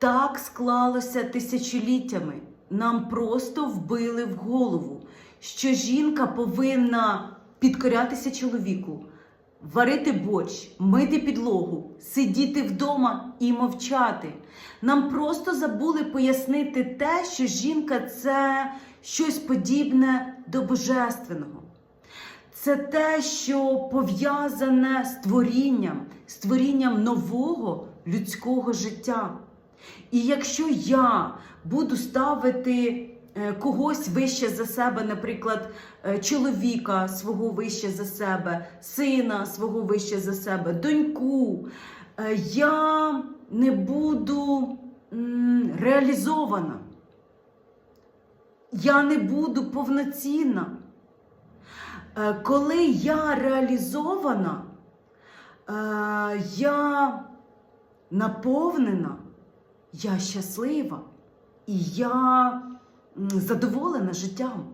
Так склалося тисячоліттями. Нам просто вбили в голову, що жінка повинна підкорятися чоловіку, варити борщ, мити підлогу, сидіти вдома і мовчати. Нам просто забули пояснити те, що жінка це щось подібне до божественного. Це те, що пов'язане з творінням, з творінням нового людського життя. І якщо я буду ставити е, когось вище за себе, наприклад, е, чоловіка свого вище за себе, сина свого вище за себе, доньку, е, я не буду реалізована. Я не буду повноцінна. Коли я реалізована, я наповнена, я щаслива і я задоволена життям.